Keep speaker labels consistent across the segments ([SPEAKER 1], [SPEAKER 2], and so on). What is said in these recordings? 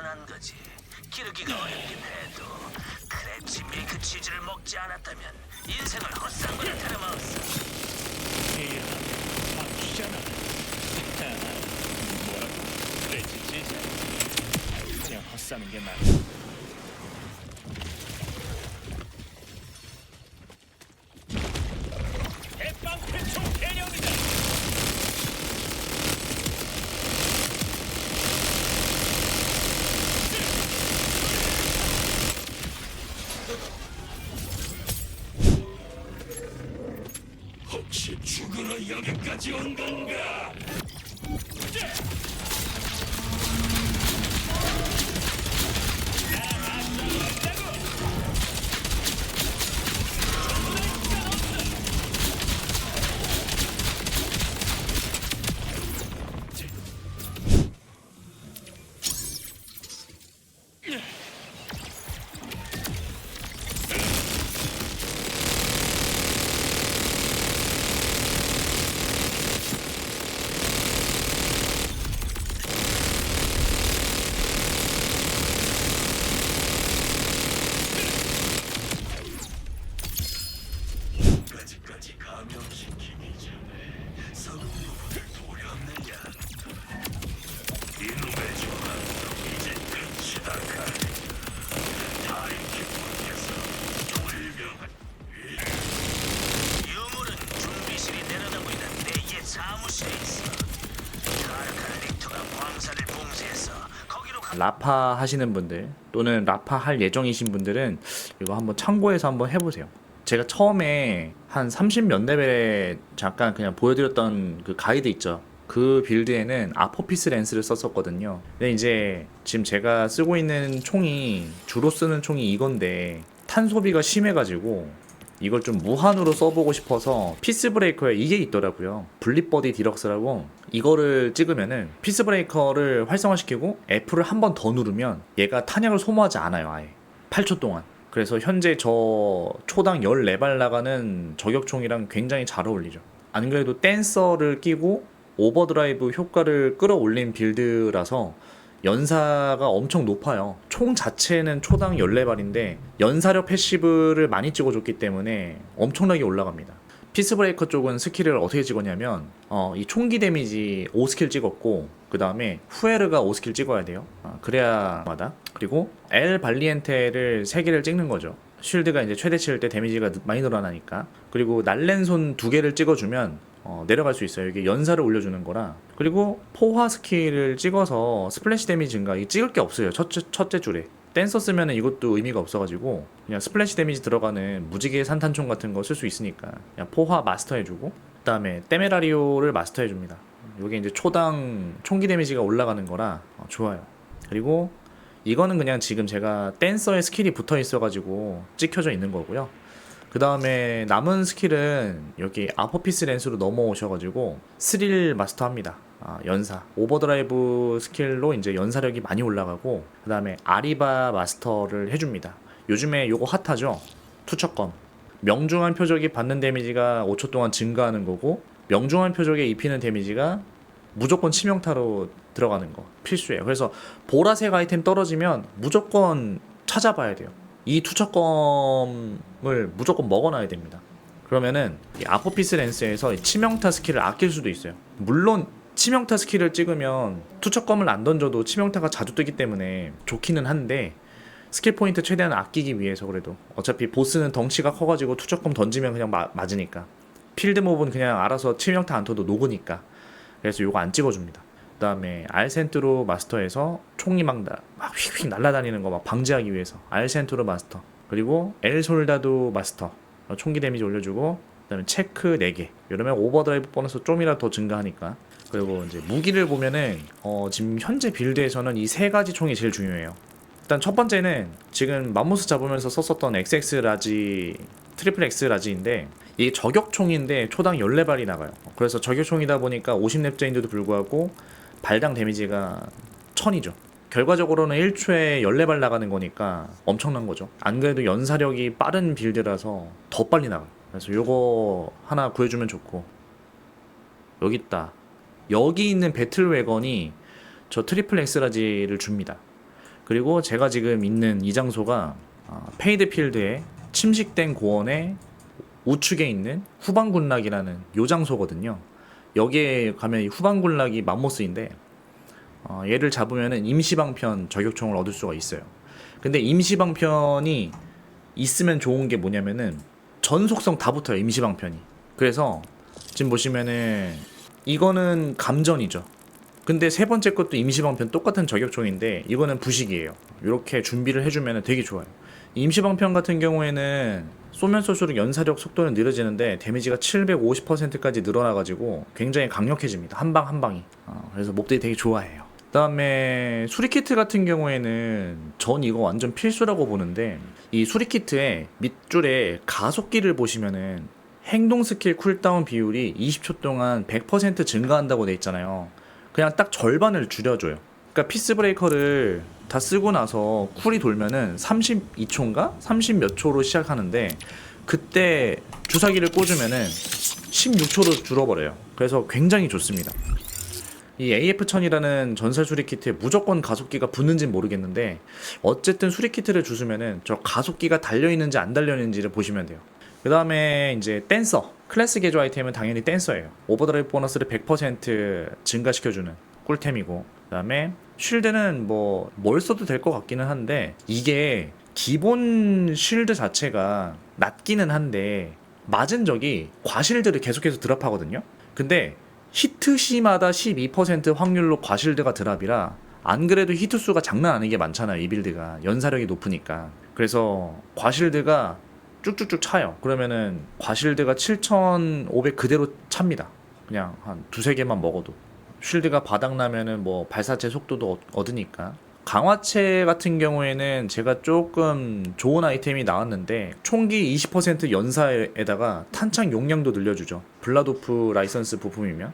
[SPEAKER 1] 뻔한 거지. 기르기가 어렵긴 해도 크랩치 밀크 치즈를 먹지 않았다면 인생을 헛산 거나 다름없어.
[SPEAKER 2] 멈추잖아. 뭐라고? 그랬지? 그냥 헛사는 게 나아.
[SPEAKER 3] 여기까지 온 건가? 까지까지 감염시키기 전에 성부를 도렸느냐? 이놈의 조합도 이제 끝이다. 다이키분께서 졸명한
[SPEAKER 1] 유물은 준비실이 내려다보이는 내의 사무실에 있어. 카르카르 릭터가 광산을 봉쇄해서 거기로 가.
[SPEAKER 4] 라파 하시는 분들 또는 라파 할 예정이신 분들은 이거 한번 참고해서 한번 해보세요. 제가 처음에 한 30몇 레벨에 잠깐 그냥 보여드렸던 그 가이드 있죠. 그 빌드에는 아포피스 렌스를 썼었거든요. 근데 이제 지금 제가 쓰고 있는 총이 주로 쓰는 총이 이건데 탄 소비가 심해가지고 이걸 좀 무한으로 써보고 싶어서 피스 브레이커에 이게 있더라고요. 블립버디 디럭스라고 이거를 찍으면은 피스 브레이커를 활성화시키고 F를 한 번 더 누르면 얘가 탄약을 소모하지 않아요, 아예. 8초 동안. 그래서 현재 저 초당 14발 나가는 저격총이랑 굉장히 잘 어울리죠. 안 그래도 댄서를 끼고 오버드라이브 효과를 끌어올린 빌드라서 연사가 엄청 높아요. 총 자체는 초당 14발인데 연사력 패시브를 많이 찍어줬기 때문에 엄청나게 올라갑니다. 피스브레이커 쪽은 스킬을 어떻게 찍었냐면 어, 이 총기 데미지 5스킬 찍었고 그 다음에 후에르가 5스킬 찍어야 돼요. 아, 그래야 마다 그리고 엘 발리엔테를 3개를 찍는 거죠. 쉴드가 이제 최대 칠때 데미지가 많이 늘어나니까 그리고 날랜손 두 개를 찍어주면 어, 내려갈 수 있어요. 이게 연사를 올려주는 거라. 그리고 포화 스킬을 찍어서 스플래시 데미지 증가. 이 찍을 게 없어요. 첫째, 첫째 줄에. 댄서 쓰면은 이것도 의미가 없어가지고 그냥 스플래시 데미지 들어가는 무지개 산탄총 같은 거 쓸 수 있으니까 그냥 포화 마스터 해주고 그다음에 테메라리오를 마스터 해줍니다. 이게 이제 초당 총기 데미지가 올라가는 거라 어, 좋아요. 그리고 이거는 그냥 지금 제가 댄서의 스킬이 붙어 있어가지고 찍혀져 있는 거고요. 그 다음에 남은 스킬은 여기 아포피스 렌스로 넘어오셔가지고 스릴 마스터 합니다. 아, 연사. 오버드라이브 스킬로 이제 연사력이 많이 올라가고, 그 다음에 아리바 마스터를 해줍니다. 요즘에 요거 핫하죠? 투척검. 명중한 표적이 받는 데미지가 5초 동안 증가하는 거고, 명중한 표적에 입히는 데미지가 무조건 치명타로 들어가는 거. 필수예요. 그래서 보라색 아이템 떨어지면 무조건 찾아봐야 돼요. 이 투척검을 무조건 먹어놔야 됩니다. 그러면은 이 아포피스 렌스에서 이 치명타 스킬을 아낄 수도 있어요. 물론 치명타 스킬을 찍으면 투척검을 안 던져도 치명타가 자주 뜨기 때문에 좋기는 한데 스킬 포인트 최대한 아끼기 위해서 그래도 어차피 보스는 덩치가 커가지고 투척검 던지면 그냥 마- 맞으니까 필드 몹은 그냥 알아서 치명타 안 터도 녹으니까. 그래서 요거 안 찍어줍니다. 그 다음에 알센트로 마스터해서 총이 막, 나, 막 휙휙 날아다니는 거 막 방지하기 위해서 알센트로 마스터. 그리고 엘 솔다도 마스터. 어, 총기 데미지 올려주고 그다음에 체크 4개. 이러면 오버드라이브 보너스 좀이라도 더 증가하니까. 그리고 이제 무기를 보면은 어, 지금 현재 빌드에서는 이 세 가지 총이 제일 중요해요. 일단 첫 번째는 지금 맘모스 잡으면서 썼었던 XX 라지 트리플 X 라지인데 이게 저격총인데 초당 14발이 나가요. 그래서 저격총이다 보니까 50렙짜인데도 불구하고 발당 데미지가 1000이죠. 결과적으로는 1초에 14발 나가는 거니까 엄청난 거죠. 안 그래도 연사력이 빠른 빌드라서 더 빨리 나가요. 그래서 요거 하나 구해주면 좋고 여기 있다. 여기 있는 배틀 웨건이 저 트리플 엑스라지를 줍니다. 그리고 제가 지금 있는 이 장소가 아, 페이드 필드의 침식된 고원의 우측에 있는 후방군락이라는 요 장소거든요. 여기에 가면 이 후방군락이 맘모스인데 어, 얘를 잡으면은 임시방편 저격총을 얻을 수가 있어요. 근데 임시방편이 있으면 좋은 게 뭐냐면은 전속성 다 붙어요 임시방편이. 그래서 지금 보시면은 이거는 감전이죠. 근데 세 번째 것도 임시방편 똑같은 저격총인데 이거는 부식이에요. 이렇게 준비를 해주면 되게 좋아요. 임시방편 같은 경우에는 쏘면 쏠수록 연사력 속도는 느려지는데 데미지가 750%까지 늘어나가지고 굉장히 강력해집니다. 한 방 한 방이. 어, 그래서 몹들이 되게 좋아해요. 그 다음에 수리키트 같은 경우에는 전 이거 완전 필수라고 보는데 이 수리키트의 밑줄에 가속기를 보시면은 행동 스킬 쿨다운 비율이 20초 동안 100% 증가한다고 돼 있잖아요. 그냥 딱 절반을 줄여줘요. 그러니까 피스 브레이커를 다 쓰고 나서 쿨이 돌면은 32초인가? 30 몇 초로 시작하는데 그때 주사기를 꽂으면은 16초로 줄어버려요. 그래서 굉장히 좋습니다. 이 AF1000이라는 전설 수리 키트에 무조건 가속기가 붙는지는 모르겠는데 어쨌든 수리 키트를 주시면은 저 가속기가 달려 있는지 안 달려 있는지를 보시면 돼요. 그 다음에 이제 댄서 클래스 개조 아이템은 당연히 댄서예요. 오버드라이브 보너스를 100% 증가시켜주는 꿀템이고 그 다음에 쉴드는 뭐 뭘 써도 될 것 같기는 한데 이게 기본 쉴드 자체가 낮기는 한데 맞은 적이 과실드를 계속해서 드랍하거든요. 근데 히트 시마다 12% 확률로 과실드가 드랍이라 안 그래도 히트 수가 장난 아니게 많잖아요. 이 빌드가 연사력이 높으니까. 그래서 과실드가 쭉쭉쭉 차요. 그러면은 과실드가 7,500 그대로 찹니다. 그냥 한 두세 개만 먹어도. 쉴드가 바닥 나면은 뭐 발사체 속도도 얻- 얻으니까. 강화체 같은 경우에는 제가 조금 좋은 아이템이 나왔는데 총기 20% 연사에다가 탄창 용량도 늘려주죠. 블라도프 라이선스 부품이면.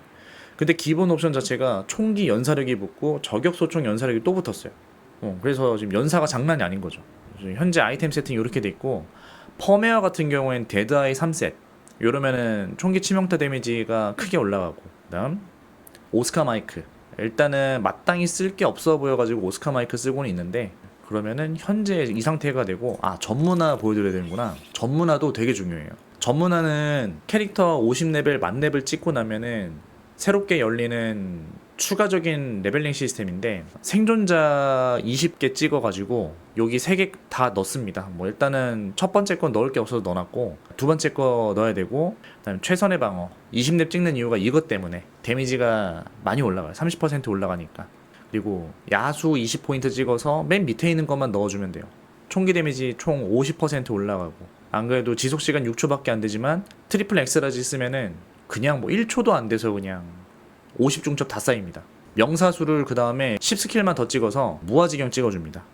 [SPEAKER 4] 근데 기본 옵션 자체가 총기 연사력이 붙고 저격 소총 연사력이 또 붙었어요. 어, 그래서 지금 연사가 장난이 아닌 거죠. 현재 아이템 세팅이 이렇게 돼 있고 펌웨어 같은 경우엔 데드아이 3셋 이러면은 총기 치명타 데미지가 크게 올라가고 그다음 오스카 마이크. 일단은 마땅히 쓸 게 없어 보여가지고 오스카 마이크 쓰고는 있는데 그러면은 현재 이 상태가 되고 아 전문화 보여드려야 되는구나. 전문화도 되게 중요해요. 전문화는 캐릭터 50레벨 만레벨 찍고 나면은 새롭게 열리는 추가적인 레벨링 시스템인데 생존자 20개 찍어가지고 여기 3개 다 넣습니다. 뭐 일단은 첫 번째 거 넣을 게 없어서 넣어놨고 두 번째 거 넣어야 되고 그다음에 최선의 방어 20렙 찍는 이유가 이것 때문에 데미지가 많이 올라가요. 30% 올라가니까 그리고 야수 20포인트 찍어서 맨 밑에 있는 것만 넣어주면 돼요. 총기 데미지 총 50% 올라가고 안 그래도 지속 시간 6초밖에 안 되지만 트리플 엑스라지 쓰면은 그냥 뭐 1초도 안 돼서 그냥 50 중첩 다 쌓입니다. 명사수를 그 다음에 10스킬만 더 찍어서 무아지경 찍어줍니다.